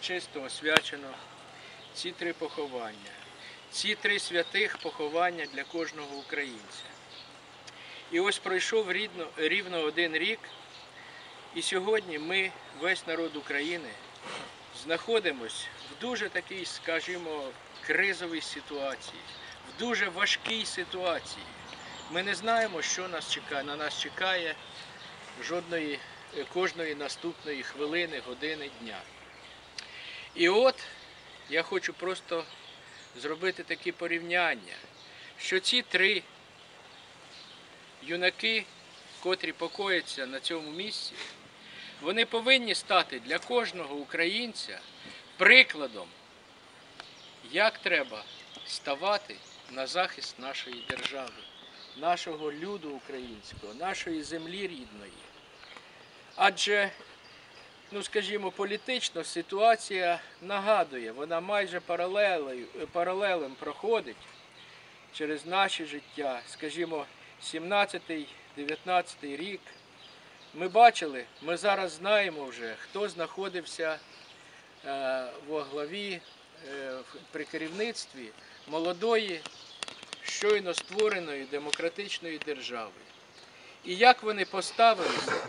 урочисто освячено ці три поховання, ці три святих поховання для кожного українця. І ось пройшов рідно, рівно один рік, і сьогодні ми, весь народ України, знаходимось в дуже такій, скажімо, кризовій ситуації, в дуже важкій ситуації. Ми не знаємо, що нас чекає, на нас чекає жодної, кожної наступної хвилини, години дня. І от я хочу просто зробити такі порівняння, що ці три юнаки, котрі покояться на цьому місці, вони повинні стати для кожного українця прикладом, як треба ставати на захист нашої держави, нашого люду українського, нашої землі рідної. Адже, ну скажімо, політично ситуація нагадує, вона майже паралелем проходить через наше життя, скажімо, 17-19 рік. Ми бачили, ми зараз знаємо вже, хто знаходився е, во главі е, при керівництві молодої, щойно створеної демократичної держави. І як вони поставилися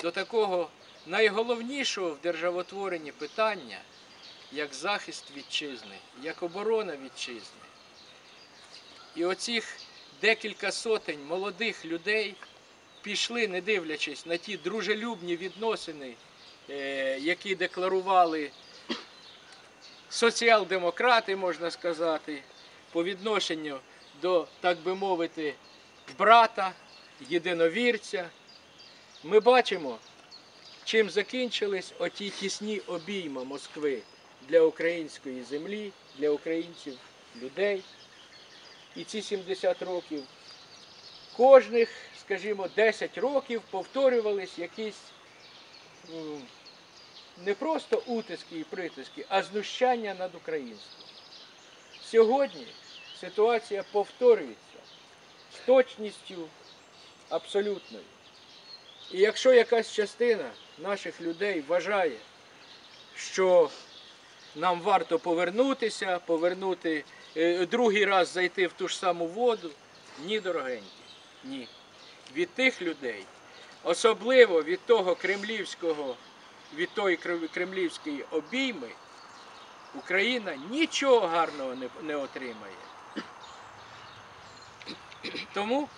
до такого найголовнішого в державотворенні питання, як захист вітчизни, як оборона вітчизни. І оцих декілька сотень молодих людей пішли, не дивлячись на ті дружелюбні відносини, е, які декларували соціал-демократи, можна сказати, по відношенню до, так би мовити, брата, єдиновірця. Ми бачимо, чим закінчились оті тісні обійма Москви для української землі, для українців, людей. І ці 70 років кожних, скажімо, 10 років повторювались якісь не просто утиски і притиски, а знущання над українством. Сьогодні ситуація повторюється з точністю абсолютною. І якщо якась частина наших людей вважає, що нам варто повернутися, повернути е, другий раз зайти в ту ж саму воду, ні, дорогенькі, ні. Від тих людей, особливо від того кремлівського, від тої кремлівської обійми, Україна нічого гарного не, не отримає. Тому,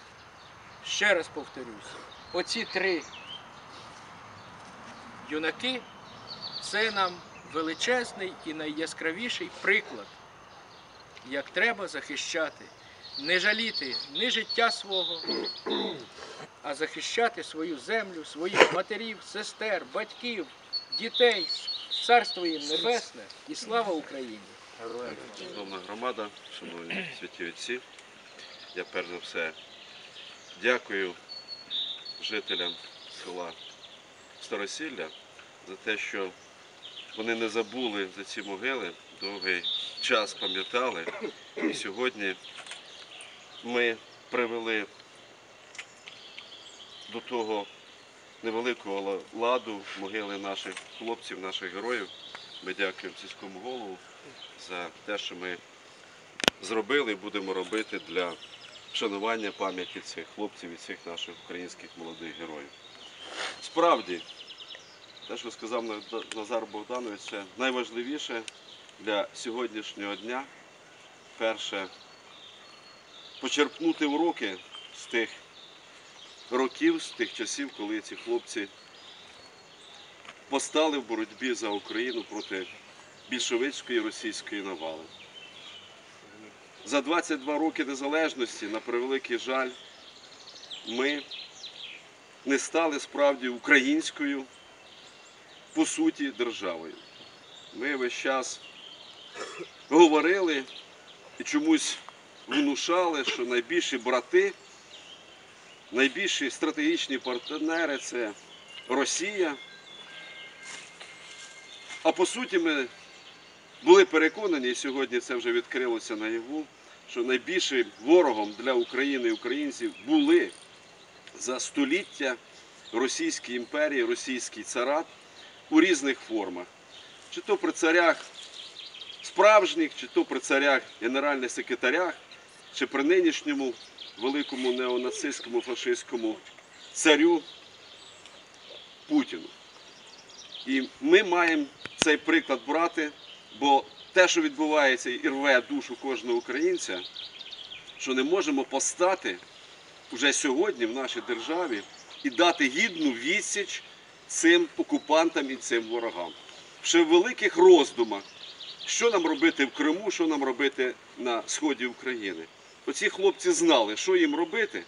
ще раз повторюся, оці три юнаки це нам величезний і найяскравіший приклад, як треба захищати, не жаліти ні життя свого, а захищати свою землю, своїх матерів, сестер, батьків, дітей, царство їм небесне і слава Україні! Шановна громада, шановні святі отці, я перш за все дякую жителям села Старосілля за те, що вони не забули за ці могили, довгий час пам'ятали. І сьогодні ми привели до того невеликого ладу могили наших хлопців, наших героїв. Ми дякуємо сільському голову за те, що ми зробили і будемо робити для вшанування пам'яті цих хлопців і цих наших українських молодих героїв. Справді, те, що сказав Назар Богданович, це найважливіше для сьогоднішнього дня. Перше, почерпнути уроки з тих років, з тих часів, коли ці хлопці постали в боротьбі за Україну проти більшовицької російської навали. За 22 роки незалежності, на превеликий жаль, ми не стали справді українською, по суті, державою. Ми весь час говорили і чомусь внушали, що найбільші брати, найбільші стратегічні партнери це Росія. А по суті, ми були переконані, і сьогодні це вже відкрилося наяву, що найбільшим ворогом для України і українців були за століття Російській імперії, російський царат у різних формах. чи то при царях справжніх, чи то при царях генеральних секретарях, чи при нинішньому великому неонацистському фашистському царю Путіну. І ми маємо цей приклад брати, бо те, що відбувається і рве душу кожного українця, що не можемо постати вже сьогодні в нашій державі і дати гідну відсіч цим окупантам і цим ворогам. Ще в великих роздумах, що нам робити в Криму, що нам робити на сході України. Оці хлопці знали, що їм робити.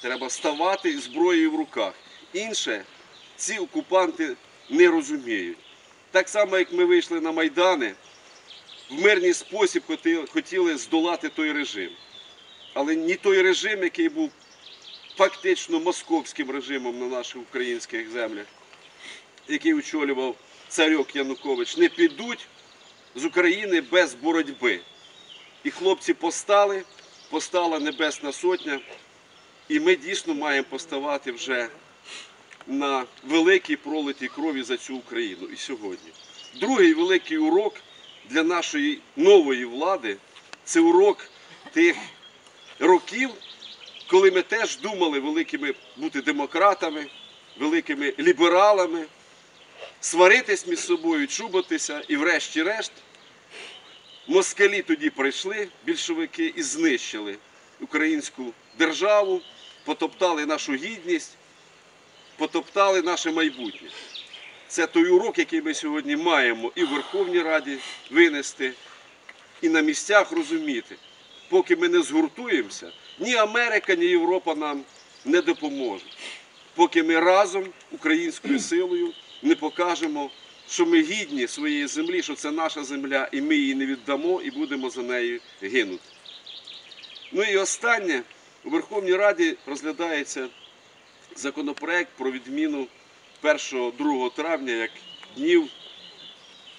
Треба ставати із зброєю в руках. Інше ці окупанти не розуміють. Так само, як ми вийшли на Майдани, в мирний спосіб хотіли здолати той режим. Але ні той режим, який був фактично московським режимом на наших українських землях, який очолював царьок Янукович, не підуть з України без боротьби. І хлопці постали, постала Небесна Сотня, і ми дійсно маємо поставати вже на великій пролитій крові за цю Україну і сьогодні. Другий великий урок для нашої нової влади це урок тих років, коли ми теж думали великими бути демократами, великими лібералами, сваритись між собою, чубатися і врешті-решт москалі тоді прийшли, більшовики, і знищили українську державу, потоптали нашу гідність, потоптали наше майбутнє. Це той урок, який ми сьогодні маємо і в Верховній Раді винести, і на місцях розуміти. Поки ми не згуртуємося, ні Америка, ні Європа нам не допоможуть. Поки ми разом українською силою не покажемо, що ми гідні своєї землі, що це наша земля, і ми її не віддамо і будемо за нею гинути. Ну і останнє, у Верховній Раді розглядається законопроект про відміну 1-2 травня як днів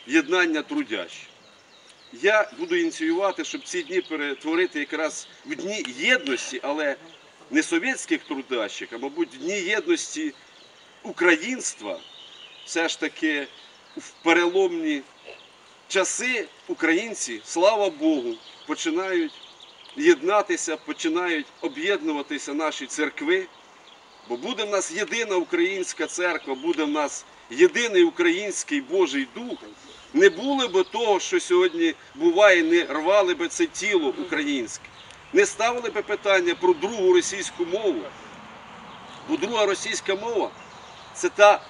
єднання трудящих. Я буду ініціювати, щоб ці дні перетворити якраз в дні єдності, але не совєтських трудящих, а мабуть, в дні єдності українства. Все ж таки в переломні часи українці, слава Богу, починають єднатися, починають об'єднуватися наші церкви. Бо буде в нас єдина українська церква, буде в нас єдиний український Божий Дух. Не було б того, що сьогодні буває, не рвали би це тіло українське, не ставили би питання про другу російську мову. Бо друга російська мова це та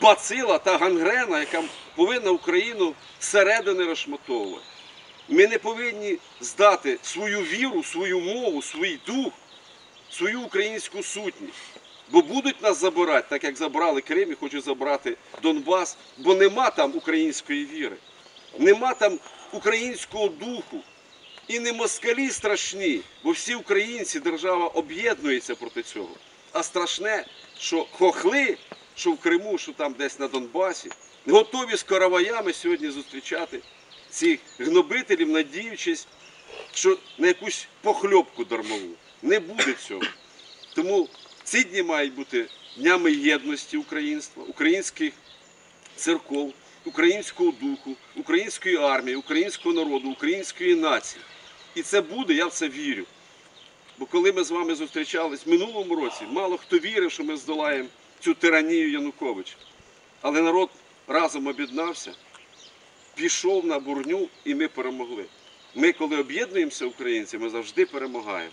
бацила, та гангрена, яка повинна Україну зсередини розшматовувати. Ми не повинні здати свою віру, свою мову, свій дух, свою українську сутність. Бо будуть нас забирати, так як забрали Крим і хочуть забрати Донбас, бо нема там української віри, нема там українського духу. І не москалі страшні, бо всі українці, держава об'єднується проти цього. А страшне, що хохли, що в Криму, що там десь на Донбасі, готові з караваями сьогодні зустрічати цих гнобителів, надіючись, що на якусь похльопку дармову. Не буде цього. Тому ці дні мають бути днями єдності українства, українських церков, українського духу, української армії, українського народу, української нації. І це буде, я в це вірю. Бо коли ми з вами зустрічались в минулому році, мало хто вірив, що ми здолаємо цю тиранію Януковича. Але народ разом об'єднався, пішов на бурню і ми перемогли. Ми, коли об'єднуємося, українці, ми завжди перемагаємо.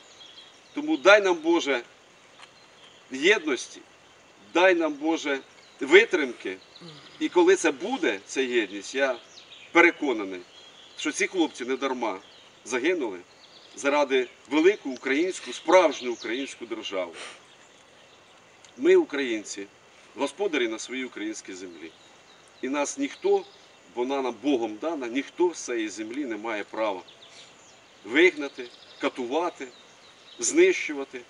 Тому дай нам Боже єдності, дай нам Боже витримки. І коли це буде, ця єдність, я переконаний, що ці хлопці не дарма загинули заради велику українську, справжню українську державу. Ми, українці, господарі на своїй українській землі. І нас ніхто, вона нам Богом дана, ніхто з цієї землі не має права вигнати, катувати, знищувати.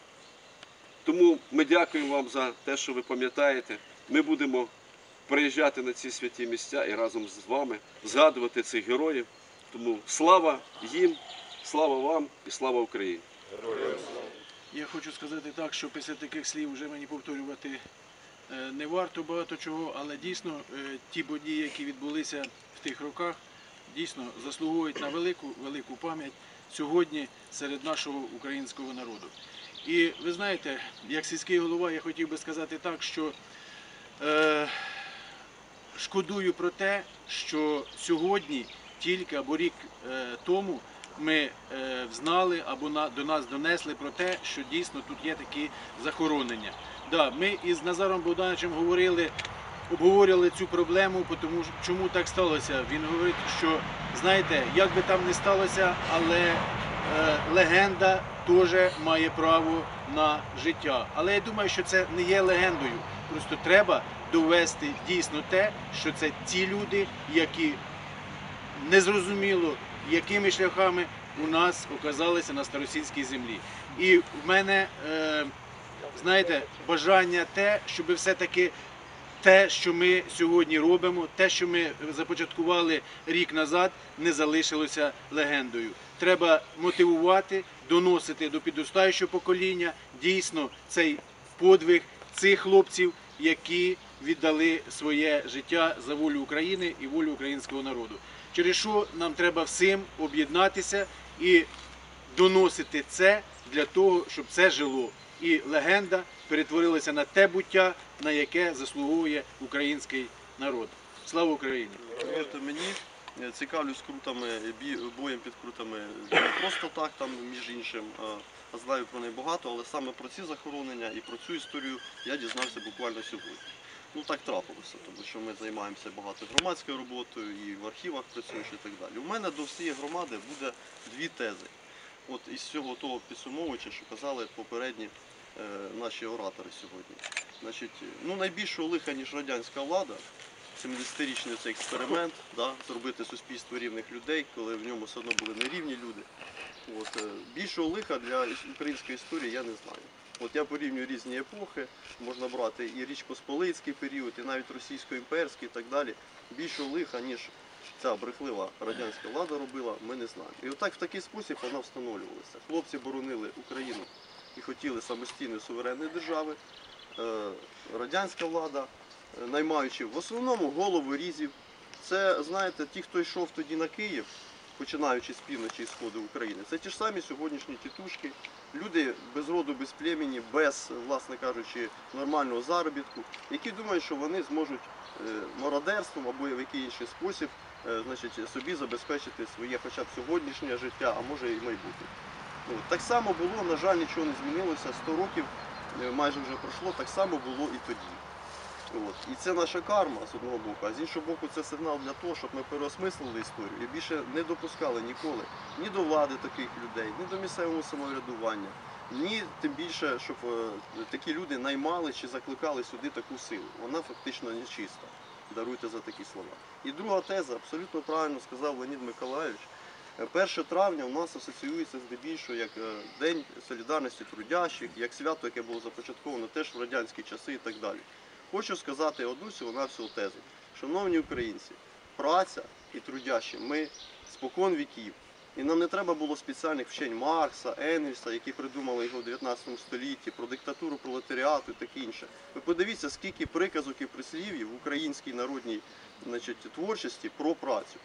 Тому ми дякуємо вам за те, що ви пам'ятаєте. Ми будемо приїжджати на ці святі місця і разом з вами згадувати цих героїв. Тому слава їм, слава вам і слава Україні! Я хочу сказати так, що після таких слів вже мені повторювати е, не варто багато чого, але дійсно е, ті події, які відбулися в тих роках, дійсно заслуговують на велику, велику пам'ять сьогодні серед нашого українського народу. І ви знаєте, як сільський голова, я хотів би сказати так, що е, шкодую про те, що сьогодні, тільки або рік е, тому, ми е, знали або на, до нас донесли про те, що дійсно тут є такі захоронення. Да, ми із Назаром Богдановичем говорили, обговорювали цю проблему, тому чому так сталося. Він говорить, що знаєте, як би там не сталося, але е, легенда теж має право на життя. Але я думаю, що це не є легендою. Просто треба довести дійсно те, що це ті люди, які незрозуміло, якими шляхами у нас оказалися на старосільській землі. І в мене, е, знаєте, бажання те, щоб все-таки те, що ми сьогодні робимо, те, що ми започаткували рік назад, не залишилося легендою. Треба мотивувати, доносити до підростаючого покоління дійсно цей подвиг цих хлопців, які віддали своє життя за волю України і волю українського народу. Через що нам треба всім об'єднатися і доносити це для того, щоб це жило. І легенда перетворилася на те буття, на яке заслуговує український народ. Слава Україні! Мені, цікавлюсь крутами, боєм під крутами не просто так, там між іншим, а- знаю про них багато, але саме про ці захоронення і про цю історію я дізнався буквально сьогодні. Ну так трапилося, тому що ми займаємося багато громадською роботою і в архівах працюєш і так далі. У мене до всієї громади буде дві тези. От із всього того підсумовуючи, що казали попередні е, наші оратори сьогодні. Значить, ну найбільшого лиха, ніж радянська влада, 70-річний цей експеримент, да, зробити суспільство рівних людей, коли в ньому все одно були нерівні люди. От, е, більшого лиха для української історії я не знаю. От я порівнюю різні епохи, можна брати і Річ Посполицький період, і навіть російсько-імперський і так далі. Більшого лиха, ніж ця брехлива радянська влада робила, ми не знаємо. І отак в такий спосіб вона встановлювалася. Хлопці боронили Україну і хотіли самостійної суверенної держави. Е, Радянська влада, наймаючи в основному голови різів. Це, знаєте, ті, хто йшов тоді на Київ, починаючи з півночі і сходу України, це ті ж самі сьогоднішні тітушки, люди без роду, без племені, без, власне кажучи, нормального заробітку, які думають, що вони зможуть е, мародерством або в який інший спосіб е, значить, собі забезпечити своє хоча б сьогоднішнє життя, а може і майбутнє. Ну, так само було, на жаль, нічого не змінилося. 100 років е, майже вже пройшло, так само було і тоді. От. І це наша карма з одного боку, а з іншого боку, це сигнал для того, щоб ми переосмислили історію і більше не допускали ніколи ні до влади таких людей, ні до місцевого самоврядування, ні тим більше, щоб е, такі люди наймали чи закликали сюди таку силу. Вона фактично нечиста. Даруйте за такі слова. І друга теза, абсолютно правильно сказав Леонід Миколайович. Е, 1 травня у нас асоціюється здебільшого як е, День солідарності трудящих, як свято, яке було започатковано теж в радянські часи і так далі. Хочу сказати одну всього на всього тезу. Шановні українці, праця і трудящі ми спокон віків. І нам не треба було спеціальних вчень Маркса, Енгельса, які придумали його в 19 столітті, про диктатуру пролетаріату і таке інше. Ви подивіться, скільки приказок і прислів'їв в українській народній значить, творчості про працю.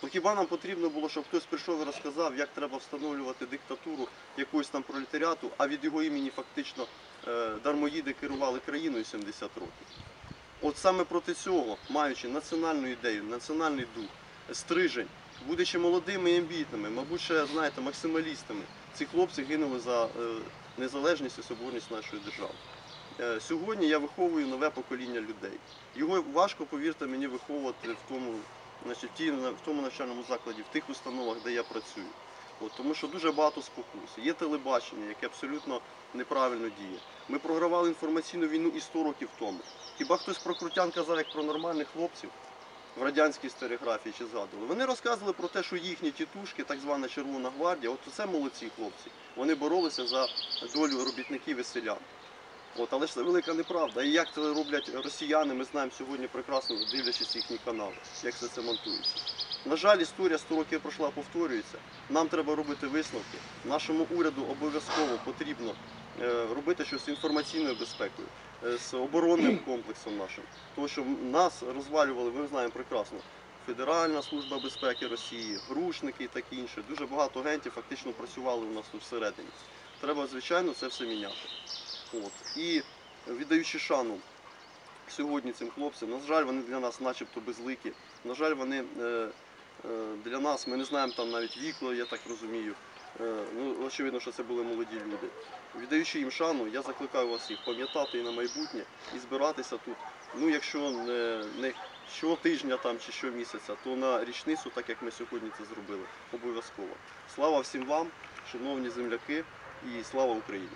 То хіба нам потрібно було, щоб хтось прийшов і розказав, як треба встановлювати диктатуру якогось там пролетаріату, а від його імені фактично дармоїди керували країною 70 років. От саме проти цього, маючи національну ідею, національний дух, стрижень, будучи молодими і амбітними, мабуть, ще, знаєте, максималістами, ці хлопці гинули за е, незалежність і соборність нашої держави. Е, Сьогодні я виховую нове покоління людей. Його важко, повірте мені, виховувати в тому, значить, в тому навчальному закладі, в тих установах, де я працюю. От, тому що дуже багато спокус. Є телебачення, яке абсолютно неправильно діє. Ми програвали інформаційну війну і 100 років тому. Хіба хтось про крутян казав як про нормальних хлопців в радянській стереографії чи згадували? Вони розказували про те, що їхні тітушки, так звана Червона гвардія, от це молодці хлопці. Вони боролися за долю робітників і селян. От, але ж це велика неправда. І як це роблять росіяни, ми знаємо сьогодні прекрасно, дивлячись їхні канали, як все це монтується. На жаль, історія 100 років пройшла, повторюється. Нам треба робити висновки. Нашому уряду обов'язково потрібно е, робити щось з інформаційною безпекою, е, з оборонним комплексом нашим. Тому що нас розвалювали, ми знаємо прекрасно, Федеральна служба безпеки Росії, грушники і таке інше. Дуже багато агентів фактично працювали у нас тут всередині. Треба, звичайно, це все міняти. От. І віддаючи шану сьогодні цим хлопцям, на жаль, вони для нас начебто безликі. На жаль, вони е, е, для нас, ми не знаємо там навіть віку, я так розумію. Е, ну, очевидно, що це були молоді люди. Віддаючи їм шану, я закликаю вас всіх пам'ятати і на майбутнє і збиратися тут. Ну, якщо не, не щотижня там чи щомісяця, то на річницю, так як ми сьогодні це зробили, обов'язково. Слава всім вам, шановні земляки, і слава Україні!